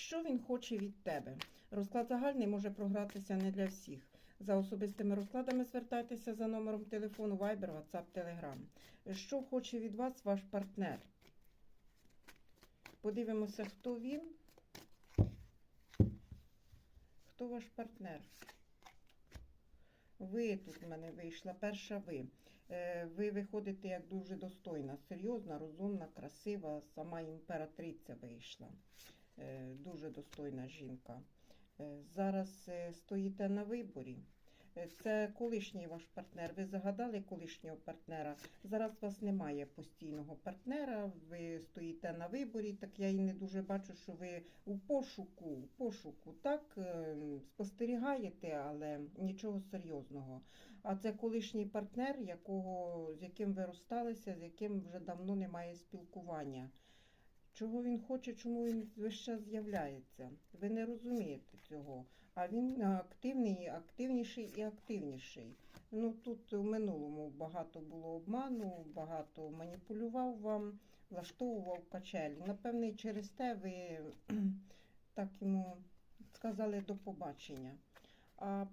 Що він хоче від тебе? Розклад загальний може програтися не для всіх. За особистими розкладами звертайтеся за номером телефону Viber, WhatsApp, Telegram. Що хоче від вас ваш партнер? Подивимося, хто він. Хто ваш партнер? Ви тут в мене вийшла, перша ви. Е, Ви виходите як дуже достойна, серйозна, розумна, красива, сама імператриця вийшла. Е, Дуже достойна жінка. Е, Зараз е, стоїте на виборі. Це колишній ваш партнер. Ви загадали колишнього партнера. Зараз у вас немає постійного партнера. Ви стоїте на виборі. Так я і не дуже бачу, що ви у пошуку, у пошуку так спостерігаєте, але нічого серйозного. А це колишній партнер, якого, з яким ви розсталися, з яким вже давно немає спілкування. Чого він хоче, чому він весь час з'являється? Ви не розумієте цього. А він активний, активніший і активніший. Ну тут у минулому багато було обману, багато маніпулював вам, влаштовував качелі. Напевне, через те ви так йому сказали до побачення. А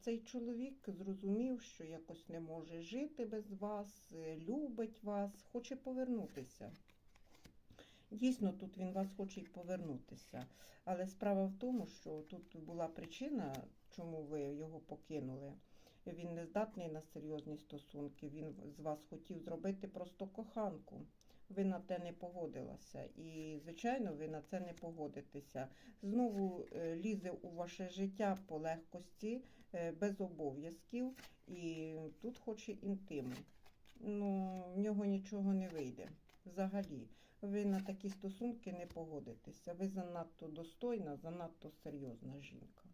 цей чоловік зрозумів, що якось не може жити без вас, любить вас, хоче повернутися. Дійсно, тут він вас хоче повернутися. Але справа в тому, що тут була причина, чому ви його покинули. Він не здатний на серйозні стосунки. Він з вас хотів зробити просто коханку. Ви на те не погодилася. І, звичайно, ви на це не погодитеся. Знову е, лізе у ваше життя по легкості, е, без обов'язків, і тут хоче інтиму. Ну, в нього нічого не вийде. Взагалі, ви на такі стосунки не погодитеся. Ви занадто достойна, занадто серйозна жінка.